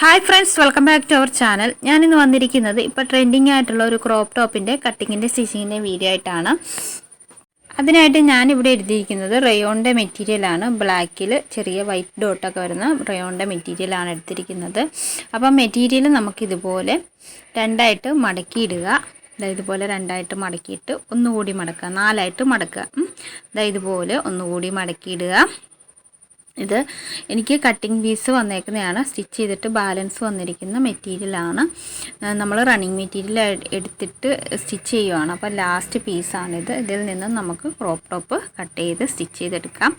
Hi friends welcome back to our channel ഞാനിന്ന് വന്നിരിക്കുന്നത് ഇപ്പോൾ ട്രെൻഡിങ് ആയിട്ടുള്ള ഒരു ക്രോപ്പ് ടോപ്പിന്റെ കട്ടിങ്ങിന്റെ സ്റ്റിച്ചിങ്ങിന്റെ വീഡിയോ ആയിട്ടാണ്. അതിനായിട്ട് ഞാനിവിടെ എഴുതിയിരിക്കുന്നത് റയോണിന്റെ മെറ്റീരിയലാണ് ബ്ലാക്കിൽ ചെറിയ വൈറ്റ് ഡോട്ടൊക്കെ വരുന്ന റയോണിന്റെ മെറ്റീരിയലാണ് എടുത്തിരിക്കുന്നത്. അപ്പം മെറ്റീരിയൽ നമുക്കിതുപോലെ രണ്ടായിട്ട് മടക്കിയിടുക. ഇതുപോലെ രണ്ടായിട്ട് മടക്കിയിട്ട് ഒന്നുകൂടി മടക്കുക. നാലായിട്ട് മടക്കുക. ഇതാ ഇതുപോലെ ഒന്നുകൂടി മടക്കിയിടുക. ഇത് എനിക്ക് കട്ടിങ് പീസ് വന്നേക്കുന്നതാണ്. സ്റ്റിച്ച് ചെയ്തിട്ട് ബാലൻസ് വന്നിരിക്കുന്ന മെറ്റീരിയലാണ് നമ്മൾ റണ്ണിങ് മെറ്റീരിയൽ എടുത്തിട്ട് സ്റ്റിച്ച് ചെയ്യുവാണ്. അപ്പോൾ ലാസ്റ്റ് പീസാണിത് ഇതിൽ നിന്ന് നമുക്ക് ക്രോപ്പ് ടോപ്പ് കട്ട് ചെയ്ത് സ്റ്റിച്ച് ചെയ്തെടുക്കാം.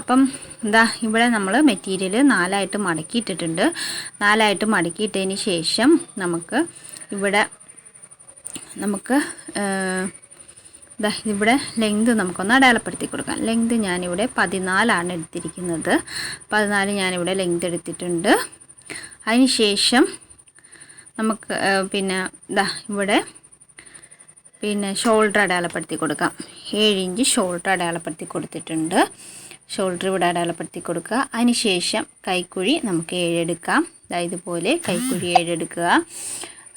അപ്പം എന്താ ഇവിടെ നമ്മൾ മെറ്റീരിയൽ നാലായിട്ട് മടക്കിയിട്ടിട്ടുണ്ട്. നാലായിട്ട് മടക്കിയിട്ടതിന് ശേഷം നമുക്ക് ഇവിടെ നമുക്ക് ദാ ഇവിടെ ലെങ്ത് നമുക്കൊന്ന് അടയാളപ്പെടുത്തി കൊടുക്കാം. ലെങ്ത് ഞാനിവിടെ പതിനാലാണ് എടുത്തിരിക്കുന്നത്. പതിനാല് ഞാനിവിടെ ലെങ്ത് എടുത്തിട്ടുണ്ട്. അതിന് ശേഷം നമുക്ക് പിന്നെ ദാ ഇവിടെ പിന്നെ ഷോൾഡർ അടയാളപ്പെടുത്തി കൊടുക്കാം. ഏഴ് ഇഞ്ച് ഷോൾഡർ അടയാളപ്പെടുത്തി കൊടുത്തിട്ടുണ്ട്. ഷോൾഡർ ഇവിടെ അടയാളപ്പെടുത്തി കൊടുക്കുക. അതിന് ശേഷം കൈക്കുഴി നമുക്ക് ഏഴെടുക്കാം ഇതുപോലെ കൈക്കുഴി ഏഴെടുക്കുക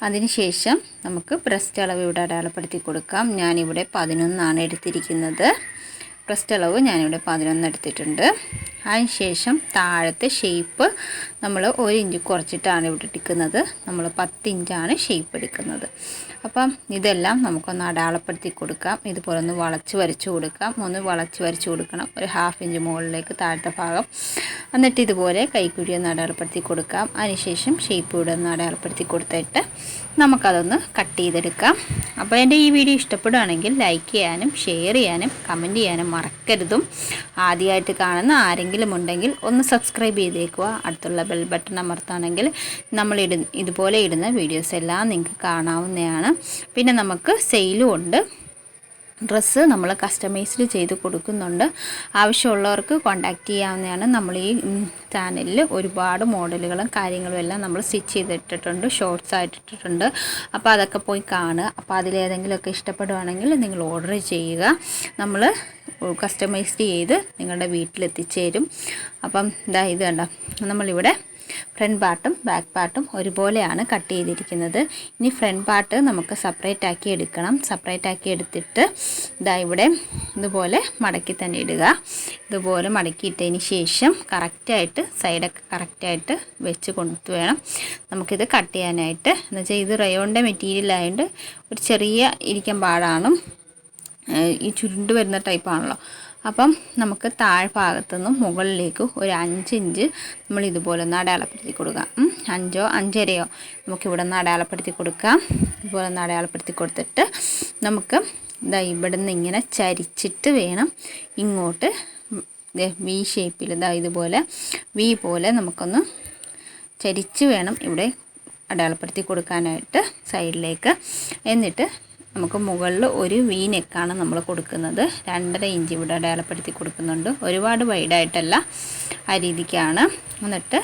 അതിനുശേഷം നമുക്ക് ബ്രസ്റ്റ് അളവ് ഇവിടെ അടയാളപ്പെടുത്തി കൊടുക്കാം. ഞാനിവിടെ പതിനൊന്നാണ് എടുത്തിരിക്കുന്നത്. ബ്രസ്റ്റ് അളവ് ഞാനിവിടെ പതിനൊന്ന് എടുത്തിട്ടുണ്ട്. അതിനുശേഷം താഴത്തെ ഷേപ്പ് നമ്മൾ ഒരു ഇഞ്ച് കുറച്ചിട്ടാണ് ഇവിടെ എടുക്കുന്നത് നമ്മൾ പത്ത് ഇഞ്ചാണ് ഷേപ്പ് എടുക്കുന്നത്. അപ്പം ഇതെല്ലാം നമുക്കൊന്ന് അടയാളപ്പെടുത്തി കൊടുക്കാം. ഇതുപോലെ ഒന്ന് വളച്ച് വരച്ച് കൊടുക്കാം. ഒന്ന് വളച്ച് വരച്ച് കൊടുക്കണം. ഒരു ഹാഫ് ഇഞ്ച് മുകളിലേക്ക് താഴത്തെ ഭാഗം. എന്നിട്ട് ഇതുപോലെ കൈക്കുഴി ഒന്ന് അടയാളപ്പെടുത്തി കൊടുക്കാം. അതിനുശേഷം ഷേപ്പ് ഇവിടെ ഒന്ന് അടയാളപ്പെടുത്തി കൊടുത്തിട്ട് നമുക്കതൊന്ന് കട്ട് ചെയ്തെടുക്കാം. അപ്പോൾ എന്റെ ഈ വീഡിയോ ഇഷ്ടപ്പെടുകയാണെങ്കിൽ ലൈക്ക് ചെയ്യാനും ഷെയർ ചെയ്യാനും കമന്റ് ചെയ്യാനും മറക്കരുതും. ആദ്യമായിട്ട് കാണുന്ന ആരെങ്കിലും ഉണ്ടെങ്കിൽ ഒന്ന് സബ്സ്ക്രൈബ് ചെയ്തേക്കുക. അടുത്തുള്ള ബെൽ ബട്ടൺ അമർത്താണെങ്കിൽ നമ്മൾ ഇട ഇതുപോലെ ഇടുന്ന വീഡിയോസ് എല്ലാം നിങ്ങൾക്ക് കാണാവുന്നതാണ്. പിന്നെ നമുക്ക് സെയിലും ഉണ്ട്. ഡ്രസ്സ് നമ്മൾ കസ്റ്റമൈസ്ഡ് ചെയ്ത് കൊടുക്കുന്നുണ്ട്. ആവശ്യമുള്ളവർക്ക് കോണ്ടാക്റ്റ് ചെയ്യാവുന്നതാണ്. നമ്മൾ ഈ ചാനലിൽ ഒരുപാട് മോഡലുകളും കാര്യങ്ങളും എല്ലാം നമ്മൾ സ്റ്റിച്ച് ചെയ്തിട്ടിട്ടുണ്ട് ഷോർട്സ് ആയിട്ടിട്ടുണ്ട് അപ്പോൾ അതൊക്കെ പോയി കാണുക. അപ്പോൾ അതിലേതെങ്കിലുമൊക്കെ ഇഷ്ടപ്പെടുവാണെങ്കിൽ നിങ്ങൾ ഓർഡർ ചെയ്യുക. നമ്മൾ കസ്റ്റമൈസ്ഡ് ചെയ്ത് നിങ്ങളുടെ വീട്ടിലെത്തിച്ചേരും. അപ്പം ഇതാ ഇത് കണ്ടോ നമ്മളിവിടെ ഫ്രണ്ട് പാർട്ടും ബാക്ക് പാർട്ടും ഒരുപോലെയാണ് കട്ട് ചെയ്തിരിക്കുന്നത്. ഇനി ഫ്രണ്ട് പാർട്ട് നമുക്ക് സെപ്പറേറ്റ് ആക്കി എടുക്കണം. സെപ്പറേറ്റ് ആക്കി എടുത്തിട്ട് ഇതാ ഇവിടെ ഇതുപോലെ മടക്കി തന്നെ ഇടുക. ഇതുപോലെ മടക്കിയിട്ടതിന് ശേഷം കറക്റ്റായിട്ട് സൈഡൊക്കെ കറക്റ്റായിട്ട് വെച്ച് കൊണ്ടു വേണം നമുക്കിത് കട്ട് ചെയ്യാനായിട്ട്. എന്നുവെച്ചാൽ ഇത് റയോണിന്റെ മെറ്റീരിയൽ ആയതുകൊണ്ട് ഒരു ചെറിയ ഇരിക്കാൻ പാടാണ്. ഈ ചുരുണ്ട് വരുന്ന ടൈപ്പാണല്ലോ അപ്പം നമുക്ക് താഴ്ഭാഗത്തു നിന്നും മുകളിലേക്ക് ഒരു അഞ്ച് ഇഞ്ച് നമ്മൾ ഇതുപോലെ ഒന്ന് അടയാളപ്പെടുത്തി കൊടുക്കാം. അഞ്ചോ അഞ്ചരയോ നമുക്കിവിടെ നിന്ന് അടയാളപ്പെടുത്തി കൊടുക്കാം. ഇതുപോലെ ഒന്ന് അടയാളപ്പെടുത്തി കൊടുത്തിട്ട് നമുക്ക് ഇതാ ഇവിടെ നിന്ന് ഇങ്ങനെ ചരിച്ചിട്ട് വേണം ഇങ്ങോട്ട് വി ഷേപ്പിൽ ഇതാ ഇതുപോലെ വി പോലെ നമുക്കൊന്ന് ചരിച്ച് വേണം ഇവിടെ അടയാളപ്പെടുത്തി കൊടുക്കാനായിട്ട് സൈഡിലേക്ക് എന്നിട്ട് നമുക്ക് മുകളിൽ ഒരു വി നെക്കാണ് നമ്മൾ കൊടുക്കുന്നത്. രണ്ടര ഇഞ്ച് ഇവിടെ അടയാളപ്പെടുത്തി കൊടുക്കുന്നുണ്ട്. ഒരുപാട് വൈഡായിട്ടല്ല ആ രീതിക്കാണ്. എന്നിട്ട്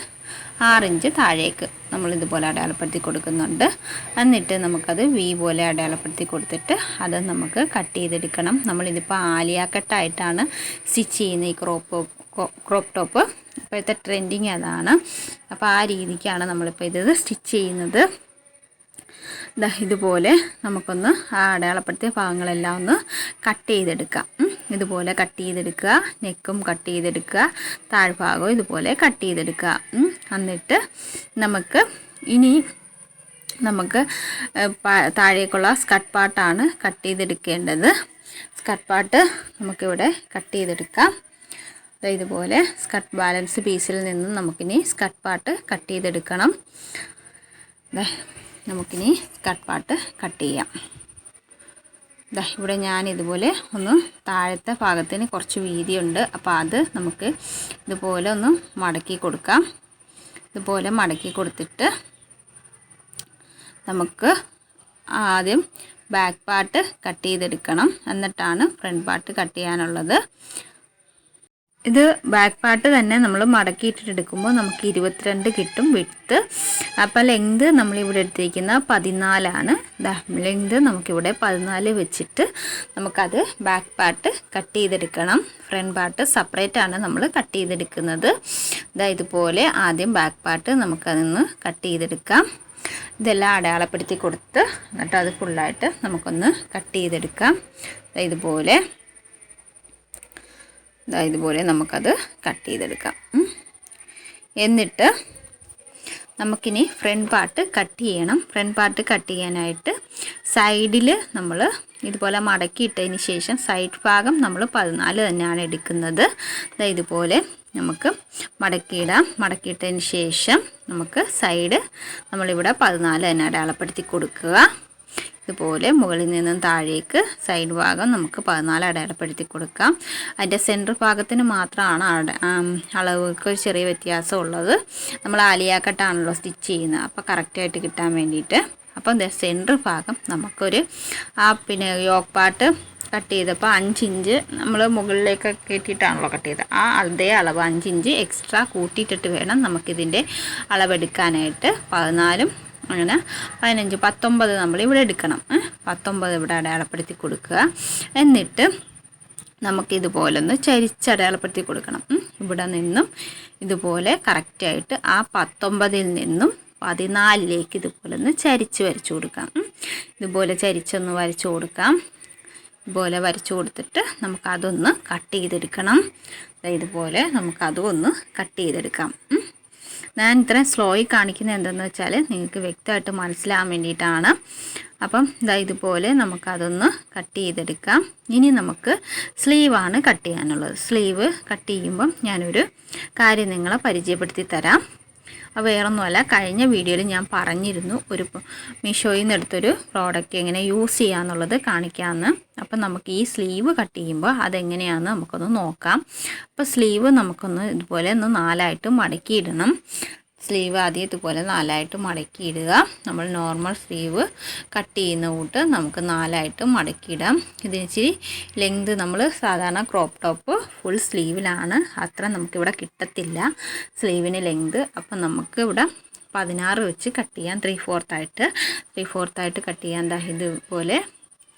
ആറിഞ്ച് താഴേക്ക് നമ്മൾ ഇതുപോലെ അടയാളപ്പെടുത്തി കൊടുക്കുന്നുണ്ട്. എന്നിട്ട് നമുക്കത് വി പോലെ അടയാളപ്പെടുത്തി കൊടുത്തിട്ട് അത് നമുക്ക് കട്ട് ചെയ്തെടുക്കണം. നമ്മളിതിപ്പോൾ ആലിയാക്കെട്ടായിട്ടാണ് കട്ടായിട്ടാണ് സ്റ്റിച്ച് ചെയ്യുന്ന ഈ ക്രോപ്പ് ക്രോപ്പ് ടോപ്പ് ഇപ്പോഴത്തെ ട്രെൻഡിങ് അതാണ്. അപ്പോൾ ആ രീതിക്കാണ് നമ്മളിപ്പോൾ ഇത് സ്റ്റിച്ച് ചെയ്യുന്നത്. ഇതുപോലെ നമുക്കൊന്ന് ആ അടയാളപ്പെടുത്തിയ ഭാഗങ്ങളെല്ലാം ഒന്ന് കട്ട് ചെയ്തെടുക്കാം. ഇതുപോലെ കട്ട് ചെയ്തെടുക്കുക. നെക്കും കട്ട് ചെയ്തെടുക്കുക. താഴ്ഭാഗവും ഇതുപോലെ കട്ട് ചെയ്തെടുക്കുക. എന്നിട്ട് നമുക്ക് ഇനി നമുക്ക് താഴേക്കുള്ള സ്കട്ട് പാട്ടാണ് കട്ട് ചെയ്തെടുക്കേണ്ടത്. സ്കട്ട് പാട്ട് നമുക്കിവിടെ കട്ട് ചെയ്തെടുക്കാം. ഇതുപോലെ സ്കട്ട് ബാലൻസ് പീസിൽ നിന്നും നമുക്കിനി സ്കട്ട് പാട്ട് കട്ട് ചെയ്തെടുക്കണം. നമുക്കിനി കട്ട് പാർട്ട് കട്ട് ചെയ്യാം. ഇതാ ഇവിടെ ഞാൻ ഇതുപോലെ ഒന്ന് താഴത്തെ ഭാഗത്തിന് കുറച്ച് വീതിയുണ്ട്. അപ്പോൾ അത് നമുക്ക് ഇതുപോലെ ഒന്ന് മടക്കി കൊടുക്കാം. ഇതുപോലെ മടക്കി കൊടുത്തിട്ട് നമുക്ക് ആദ്യം ബാക്ക് പാർട്ട് കട്ട് ചെയ്തെടുക്കണം. എന്നിട്ടാണ് ഫ്രണ്ട് പാർട്ട് കട്ട് ചെയ്യാനുള്ളത്. ഇത് ബാക്ക് പാർട്ട് തന്നെ നമ്മൾ മടക്കിയിട്ടിട്ട് എടുക്കുമ്പോൾ നമുക്ക് ഇരുപത്തിരണ്ട് കിട്ടും വിട്ട് അപ്പോൾ ലെങ്ത് നമ്മളിവിടെ എടുത്തിരിക്കുന്ന പതിനാലാണ്. ലെങ്ത് നമുക്കിവിടെ പതിനാല് വെച്ചിട്ട് നമുക്കത് ബാക്ക് പാർട്ട് കട്ട് ചെയ്തെടുക്കണം. ഫ്രണ്ട് പാർട്ട് സെപ്പറേറ്റ് ആണ് നമ്മൾ കട്ട് ചെയ്തെടുക്കുന്നത്. ഇതാ ഇതുപോലെ ആദ്യം ബാക്ക് പാർട്ട് നമുക്കതിന്ന് കട്ട് ചെയ്തെടുക്കാം. ഇതെല്ലാം അടയാളപ്പെടുത്തി കൊടുത്ത് എന്നിട്ട് അത് ഫുള്ളായിട്ട് നമുക്കൊന്ന് കട്ട് ചെയ്തെടുക്കാം. ഇതുപോലെ. ഇതുപോലെ നമുക്കത് കട്ട് ചെയ്തെടുക്കാം. എന്നിട്ട് നമുക്കിനി ഫ്രണ്ട് പാർട്ട് കട്ട് ചെയ്യണം. ഫ്രണ്ട് പാർട്ട് കട്ട് ചെയ്യാനായിട്ട് സൈഡിൽ നമ്മൾ ഇതുപോലെ മടക്കിയിട്ടതിന് ശേഷം സൈഡ് ഭാഗം നമ്മൾ പതിനാല് തന്നെയാണ് എടുക്കുന്നത്. ഇതുപോലെ നമുക്ക് മടക്കിയിടാം മടക്കിയിട്ടതിന് ശേഷം നമുക്ക് സൈഡ് നമ്മളിവിടെ പതിനാല് തന്നെ അടയാളപ്പെടുത്തി കൊടുക്കുക. ഇതുപോലെ മുകളിൽ നിന്നും താഴേക്ക് സൈഡ് ഭാഗം നമുക്ക് പതിനാല് അടയാളപ്പെടുത്തി കൊടുക്കാം. അതിന്റെ സെന്റർ ഭാഗത്തിന് മാത്രമാണ് അളവുകൾക്ക് ഒരു ചെറിയ വ്യത്യാസം ഉള്ളത് നമ്മൾ ആലിയാക്കട്ടാണല്ലോ സ്റ്റിച്ച് ചെയ്യുന്നത്. അപ്പോൾ കറക്റ്റായിട്ട് കിട്ടാൻ വേണ്ടിയിട്ട്. അപ്പം സെന്റർ ഭാഗം നമുക്കൊരു ആ പിന്നെ യോക്ക് പാട്ട് കട്ട് ചെയ്തപ്പോൾ അഞ്ചിഞ്ച് നമ്മൾ മുകളിലേക്ക് കയറ്റിയിട്ടാണല്ലോ കട്ട് ചെയ്തത്. ആ അതേ അളവ് അഞ്ചിഞ്ച് എക്സ്ട്രാ കൂട്ടിയിട്ടിട്ട് വേണം നമുക്കിതിന്റെ അളവെടുക്കാനായിട്ട്. പതിനാലും അങ്ങനെ പതിനഞ്ച് പത്തൊമ്പത് നമ്മൾ ഇവിടെ എടുക്കണം. പത്തൊമ്പത് ഇവിടെ അടയാളപ്പെടുത്തി കൊടുക്കുക. എന്നിട്ട് നമുക്ക് ഇതുപോലെ ഒന്ന് ചരിച്ചടയാളപ്പെടുത്തി കൊടുക്കണം. ഇവിടെ നിന്നും ഇതുപോലെ കറക്റ്റായിട്ട് ആ പത്തൊമ്പതിൽ നിന്നും പതിനാലിലേക്ക് ഇതുപോലെ ഒന്ന് ചരിച്ച് വരച്ചു കൊടുക്കാം. ഇതുപോലെ ചരിച്ചൊന്ന് വരച്ചു കൊടുക്കാം. ഇതുപോലെ വരച്ചു കൊടുത്തിട്ട് നമുക്കതൊന്ന് കട്ട് ചെയ്തെടുക്കണം. ഇതുപോലെ നമുക്കതും ഒന്ന് കട്ട് ചെയ്തെടുക്കാം. ഞാൻ ഇത്രയും സ്ലോയി കാണിക്കുന്നത് എന്തെന്ന് വെച്ചാൽ നിങ്ങൾക്ക് വ്യക്തമായിട്ട് മനസ്സിലാകാൻ വേണ്ടിയിട്ടാണ്. അപ്പം ഇതാ ഇതുപോലെ നമുക്കതൊന്ന് കട്ട് ചെയ്തെടുക്കാം. ഇനി നമുക്ക് സ്ലീവാണ് കട്ട് ചെയ്യാനുള്ളത്. സ്ലീവ് കട്ട് ചെയ്യുമ്പം ഞാനൊരു കാര്യം നിങ്ങളെ പരിചയപ്പെടുത്തി തരാം. അത് വേറൊന്നുമല്ല കഴിഞ്ഞ വീഡിയോയിൽ ഞാൻ പറഞ്ഞിരുന്നു ഒരു മീഷോയിൽ നിന്ന് എടുത്തൊരു പ്രോഡക്റ്റ് എങ്ങനെ യൂസ് ചെയ്യാമെന്നുള്ളത് കാണിക്കാമെന്ന് അപ്പം നമുക്ക് ഈ സ്ലീവ് കട്ട് ചെയ്യുമ്പോൾ അതെങ്ങനെയാണെന്ന് നമുക്കൊന്ന് നോക്കാം. അപ്പോൾ സ്ലീവ് നമുക്കൊന്ന് ഇതുപോലെ ഒന്ന് നാലായിട്ട് മടക്കിയിടണം. സ്ലീവ് ആദ്യം ഇതുപോലെ നാലായിട്ട് മടക്കിയിടുക. നമ്മൾ നോർമൽ സ്ലീവ് കട്ട് ചെയ്യുന്ന കൂട്ട് നമുക്ക് നാലായിട്ട് മടക്കിയിടാം. ഇതിനിച്ചിരി ലെങ്ത് നമ്മൾ സാധാരണ ക്രോപ്പ് ടോപ്പ് ഫുൾ സ്ലീവിലാണ്. അത്ര നമുക്കിവിടെ കിട്ടത്തില്ല. സ്ലീവിന് ലെങ്ത് അപ്പം നമുക്ക് ഇവിടെ പതിനാറ് വെച്ച് കട്ട് ചെയ്യാം. ത്രീ ഫോർത്തായിട്ട് ത്രീ ഫോർത്തായിട്ട് കട്ട് ചെയ്യാൻ ഇതുപോലെ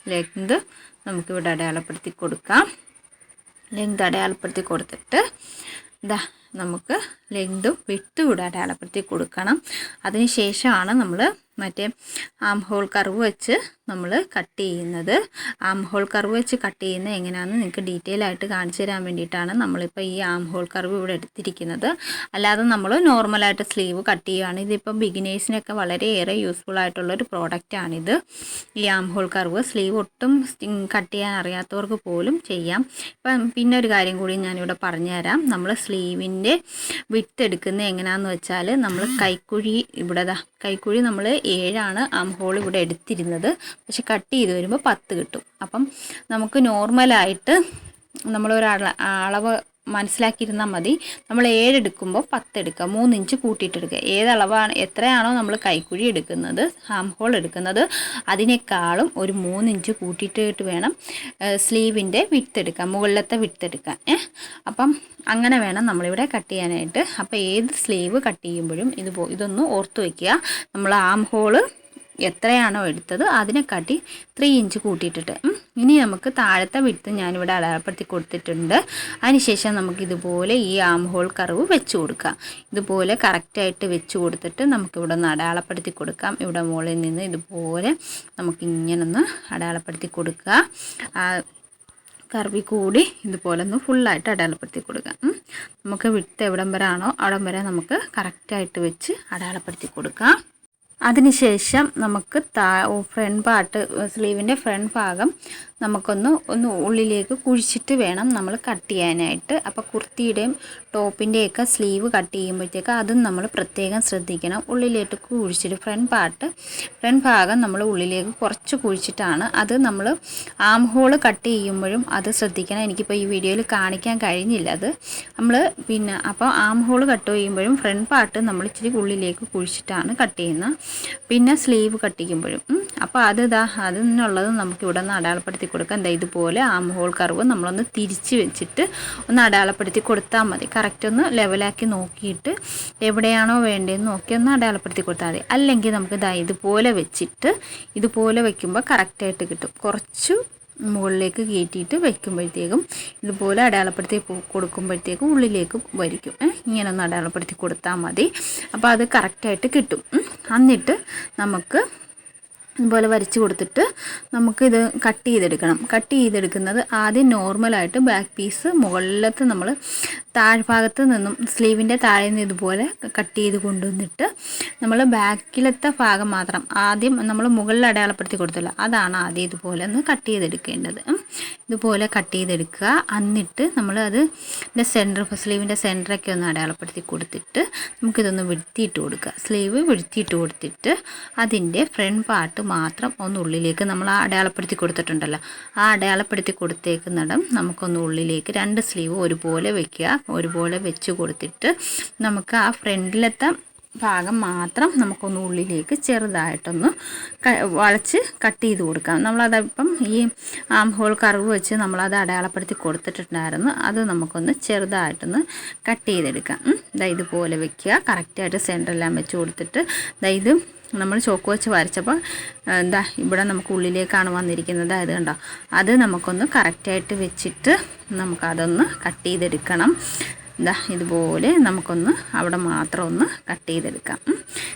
ലെങ്ത് നമുക്കിവിടെ അടയാളപ്പെടുത്തി കൊടുക്കാം. ലെങ്ത് അടയാളപ്പെടുത്തി കൊടുത്തിട്ട് ഇതാ നമുക്ക് ലെങ്തും വിട്ടും ഇവിടെ അടയാളപ്പെടുത്തി കൊടുക്കണം. അതിന് ശേഷമാണ് നമ്മൾ മറ്റേ ആം ഹോൾ കർവ് വെച്ച് നമ്മൾ കട്ട് ചെയ്യുന്നത്. ആം ഹോൾ കർവ് വെച്ച് കട്ട് ചെയ്യുന്നത് എങ്ങനെയാണെന്ന് നിങ്ങൾക്ക് ഡീറ്റെയിൽ ആയിട്ട് കാണിച്ചു തരാൻ വേണ്ടിയിട്ടാണ് നമ്മളിപ്പോൾ ഈ ആം ഹോൾ കർവ് ഇവിടെ എടുത്തിരിക്കുന്നത്. അല്ലാതെ നമ്മൾ നോർമലായിട്ട് സ്ലീവ് കട്ട് ചെയ്യുകയാണ് ഇതിപ്പോൾ ബിഗിനേഴ്സിനൊക്കെ വളരെയേറെ യൂസ്ഫുൾ ആയിട്ടുള്ളൊരു പ്രോഡക്റ്റാണിത് ഈ ആം ഹോൾ കർവ് സ്ലീവ് ഒട്ടും കട്ട് ചെയ്യാൻ അറിയാത്തവർക്ക് പോലും ചെയ്യാം. ഇപ്പം പിന്നെ ഒരു കാര്യം കൂടി ഞാനിവിടെ പറഞ്ഞുതരാം. നമ്മൾ സ്ലീവിന്റെ വിത്ത് എടുക്കുന്നത് എങ്ങനെയാണെന്ന് വെച്ചാൽ നമ്മൾ കൈക്കുഴി ഇവിടെ കൈക്കുഴി നമ്മൾ ഏഴാണ് ആം ഹോൾ ഇവിടെ എടുത്തിരുന്നത്. പക്ഷെ കട്ട് ചെയ്ത് വരുമ്പോൾ പത്ത് കിട്ടും. അപ്പം നമുക്ക് നോർമലായിട്ട് നമ്മളൊരു അളവ് മനസ്സിലാക്കിയിരുന്നാൽ മതി. നമ്മൾ ഏഴെടുക്കുമ്പോൾ പത്തെടുക്കുക മൂന്ന് ഇഞ്ച് കൂട്ടിയിട്ടെടുക്കുക ഏതളവാണ് എത്രയാണോ നമ്മൾ കൈക്കുഴി എടുക്കുന്നത് ഹാം ഹോൾ എടുക്കുന്നത് അതിനേക്കാളും ഒരു മൂന്ന് ഇഞ്ച് കൂട്ടിയിട്ടിട്ട് വേണം സ്ലീവിന്റെ വിട്ടെടുക്കാൻ മുകളിലത്തെ വിട്ടെടുക്കാൻ ഏഹ്. അപ്പം അങ്ങനെ വേണം നമ്മളിവിടെ കട്ട് ചെയ്യാനായിട്ട്. അപ്പോൾ ഏത് സ്ലീവ് കട്ട് ചെയ്യുമ്പോഴും ഇത് ഇതൊന്ന് ഓർത്ത് വയ്ക്കുക നമ്മൾ ആം ഹോൾ എത്രയാണോ എടുത്തത് അതിനെ അതിനെക്കാട്ടി ത്രീ ഇഞ്ച് കൂട്ടിയിട്ടിട്ട്. ഇനി നമുക്ക് താഴത്തെ വിടുത്ത് ഞാനിവിടെ അടയാളപ്പെടുത്തി കൊടുത്തിട്ടുണ്ട്. അതിനുശേഷം നമുക്ക് ഇതുപോലെ ഈ ആം ഹോൾ കർവ് വെച്ച് കൊടുക്കാം. ഇതുപോലെ കറക്റ്റായിട്ട് വെച്ച് കൊടുത്തിട്ട് നമുക്കിവിടെ ഒന്ന് അടയാളപ്പെടുത്തി കൊടുക്കാം. ഇവിടെ മുകളിൽ നിന്ന് ഇതുപോലെ നമുക്ക് ഇങ്ങനെ ഒന്ന് അടയാളപ്പെടുത്തി കൊടുക്കുക. കർവി കൂടി ഇതുപോലെ ഒന്ന് ഫുള്ളായിട്ട് അടയാളപ്പെടുത്തി കൊടുക്കാം. നമുക്ക് വിട്ട് എവിടം വരെ ആണോ അവിടം വരെ നമുക്ക് കറക്റ്റായിട്ട് വെച്ച് അടയാളപ്പെടുത്തി കൊടുക്കാം. അതിനുശേഷം നമുക്ക് താ ഫ്രണ്ട് പാർട്ട് സ്ലീവിന്റെ ഫ്രണ്ട് ഭാഗം നമുക്കൊന്ന് ഒന്ന് ഉള്ളിലേക്ക് കുഴിച്ചിട്ട് വേണം നമ്മൾ കട്ട് ചെയ്യാനായിട്ട്. അപ്പോൾ കുർത്തിയുടെയും ടോപ്പിന്റെയൊക്കെ സ്ലീവ് കട്ട് ചെയ്യുമ്പോഴത്തേക്ക് അതും നമ്മൾ പ്രത്യേകം ശ്രദ്ധിക്കണം. ഉള്ളിലേക്ക് കുഴിച്ചിട്ട് ഫ്രണ്ട് പാർട്ട് ഫ്രണ്ട് ഭാഗം നമ്മൾ ഉള്ളിലേക്ക് കുറച്ച് കുഴിച്ചിട്ടാണ് അത് നമ്മൾ ആം ഹോൾ കട്ട് ചെയ്യുമ്പോഴും അത് ശ്രദ്ധിക്കണം. എനിക്കിപ്പോൾ ഈ വീഡിയോയിൽ കാണിക്കാൻ കഴിഞ്ഞില്ല അത്. നമ്മൾ പിന്നെ അപ്പോൾ ആം ഹോൾ കട്ട് ചെയ്യുമ്പോഴും ഫ്രണ്ട് പാർട്ട് നമ്മൾ ഇച്ചിരി ഉള്ളിലേക്ക് കുഴിച്ചിട്ടാണ് കട്ട് ചെയ്യുന്നത്. പിന്നെ സ്ലീവ് കട്ട് ചെയ്യുമ്പോഴും. അപ്പോൾ അത് ഇതാ അതിനുള്ളത് നമുക്ക് ഇവിടെ നിന്ന് അടയാളപ്പെടുത്തി കൊടുക്കാം. എന്താ ഇതുപോലെ ആം ഹോൾ കർവ് നമ്മളൊന്ന് തിരിച്ച് വെച്ചിട്ട് ഒന്ന് അടയാളപ്പെടുത്തി കൊടുത്താൽ മതി. കറക്റ്റ് ഒന്ന് ലെവലാക്കി നോക്കിയിട്ട് എവിടെയാണോ വേണ്ടതെന്ന് നോക്കി ഒന്ന് അടയാളപ്പെടുത്തി കൊടുത്താൽ മതി. അല്ലെങ്കിൽ നമുക്ക് ഇതാ ഇതുപോലെ വെച്ചിട്ട് ഇതുപോലെ വെക്കുമ്പോൾ കറക്റ്റായിട്ട് കിട്ടും. കുറച്ച് മുകളിലേക്ക് കയറ്റിയിട്ട് വെക്കുമ്പോഴത്തേക്കും ഇതുപോലെ അടയാളപ്പെടുത്തി കൊടുക്കുമ്പോഴത്തേക്കും ഉള്ളിലേക്ക് വരിക്കും. ഇങ്ങനെ ഒന്ന് അടയാളപ്പെടുത്തി കൊടുത്താൽ മതി. അപ്പോൾ അത് കറക്റ്റായിട്ട് കിട്ടും. എന്നിട്ട് നമുക്ക് ഇതുപോലെ വരച്ച് കൊടുത്തിട്ട് നമുക്കിത് കട്ട് ചെയ്തെടുക്കണം. കട്ട് ചെയ്തെടുക്കുന്നത് ആദ്യം നോർമലായിട്ട് ബാക്ക് പീസ് മുകളിലത്ത് നമ്മൾ താഴ്ഭാഗത്ത് നിന്നും സ്ലീവിന്റെ താഴെ നിന്ന് ഇതുപോലെ കട്ട് ചെയ്ത് കൊണ്ടുവന്നിട്ട് നമ്മൾ ബാക്കിലത്തെ ഭാഗം മാത്രം ആദ്യം നമ്മൾ മുകളിൽ അടയാളപ്പെടുത്തി കൊടുത്തല്ലോ. അതാണ് ആദ്യം ഇതുപോലെ ഒന്ന് കട്ട് ചെയ്തെടുക്കേണ്ടത്. ഇതുപോലെ കട്ട് ചെയ്തെടുക്കുക. എന്നിട്ട് നമ്മൾ അത് ഇതിന്റെ സെന്റർ സ്ലീവിന്റെ സെന്ററൊക്കെ ഒന്ന് അടയാളപ്പെടുത്തി കൊടുത്തിട്ട് നമുക്കിതൊന്ന് വിഴുത്തിയിട്ട് കൊടുക്കുക. സ്ലീവ് വിഴുത്തിയിട്ട് കൊടുത്തിട്ട് അതിന്റെ ഫ്രണ്ട് പാർട്ട് മാത്രം ഒന്ന് ഉള്ളിലേക്ക് നമ്മൾ ആ അടയാളപ്പെടുത്തി കൊടുത്തിട്ടുണ്ടല്ലോ. ആ അടയാളപ്പെടുത്തി കൊടുത്തേക്കുന്നിടം നമുക്കൊന്ന് ഉള്ളിലേക്ക് രണ്ട് സ്ലീവ് ഒരുപോലെ വെക്കുക. ഒരുപോലെ വെച്ച് കൊടുത്തിട്ട് നമുക്ക് ആ ഫ്രണ്ടിലത്തെ ഭാഗം മാത്രം നമുക്കൊന്ന് ഉള്ളിലേക്ക് ചെറുതായിട്ടൊന്ന് വളച്ച് കട്ട് ചെയ്ത് കൊടുക്കാം. നമ്മളതപ്പം ഈ ആം ഹോൾ കറിവ് വെച്ച് നമ്മളത് അടയാളപ്പെടുത്തി കൊടുത്തിട്ടുണ്ടായിരുന്നു. അത് നമുക്കൊന്ന് ചെറുതായിട്ടൊന്ന് കട്ട് ചെയ്തെടുക്കാം. ഇതാ ഇതുപോലെ വെക്കുക. കറക്റ്റായിട്ട് സെന്ററെല്ലാം വെച്ച് കൊടുത്തിട്ട് ഇതാ ഇത് നമ്മൾ ചോക്ക് വെച്ച് വരച്ചപ്പോൾ എന്താ ഇവിടെ നമുക്ക് ഉള്ളിലേക്കാണ് വന്നിരിക്കുന്നത്. അത് കണ്ടോ? അത് നമുക്കൊന്ന് കറക്റ്റായിട്ട് വെച്ചിട്ട് നമുക്കതൊന്ന് കട്ട് ചെയ്തെടുക്കണം. എന്താ ഇതുപോലെ നമുക്കൊന്ന് അവിടെ മാത്രം ഒന്ന് കട്ട് ചെയ്തെടുക്കാം.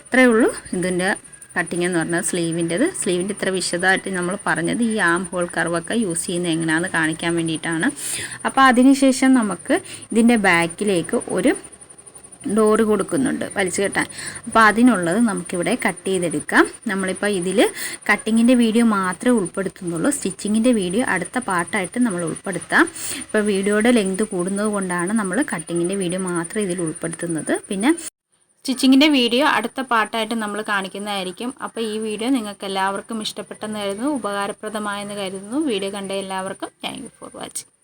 ഇത്രയേ ഉള്ളൂ ഇതിന്റെ കട്ടിങ് എന്ന് പറഞ്ഞാൽ സ്ലീവിന്റെത്. സ്ലീവിന്റെ ഇത്ര വിശദമായിട്ട് നമ്മൾ പറഞ്ഞത് ഈ ആം ഹോൾ കർവൊക്കെ യൂസ് ചെയ്യുന്നത് എങ്ങനെയാണെന്ന് കാണിക്കാൻ വേണ്ടിയിട്ടാണ്. അപ്പോൾ അതിനുശേഷം നമുക്ക് ഇതിന്റെ ബാക്കിലേക്ക് ഒരു ഡോറ് കൊടുക്കുന്നുണ്ട് വലിച്ചു കെട്ടാൻ. അപ്പോൾ അതിനുള്ളത് നമുക്കിവിടെ കട്ട് ചെയ്തെടുക്കാം. നമ്മളിപ്പോൾ ഇതിൽ കട്ടിങ്ങിന്റെ വീഡിയോ മാത്രമേ ഉൾപ്പെടുത്തുന്നുള്ളൂ. സ്റ്റിച്ചിങ്ങിന്റെ വീഡിയോ അടുത്ത പാർട്ടായിട്ട് നമ്മൾ ഉൾപ്പെടുത്താം. ഇപ്പോൾ വീഡിയോയുടെ ലെങ്ത് കൂടുന്നത് കൊണ്ടാണ് നമ്മൾ കട്ടിങ്ങിന്റെ വീഡിയോ മാത്രം ഇതിൽ ഉൾപ്പെടുത്തുന്നത്. പിന്നെ സ്റ്റിച്ചിങ്ങിന്റെ വീഡിയോ അടുത്ത പാട്ടായിട്ട് നമ്മൾ കാണിക്കുന്നതായിരിക്കും. അപ്പോൾ ഈ വീഡിയോ നിങ്ങൾക്ക് എല്ലാവർക്കും ഇഷ്ടപ്പെട്ടെന്ന് കരുതുന്നു ഉപകാരപ്രദമായെന്ന് കരുതുന്നു. വീഡിയോ കണ്ട എല്ലാവർക്കും താങ്ക് ഫോർ വാച്ചിങ്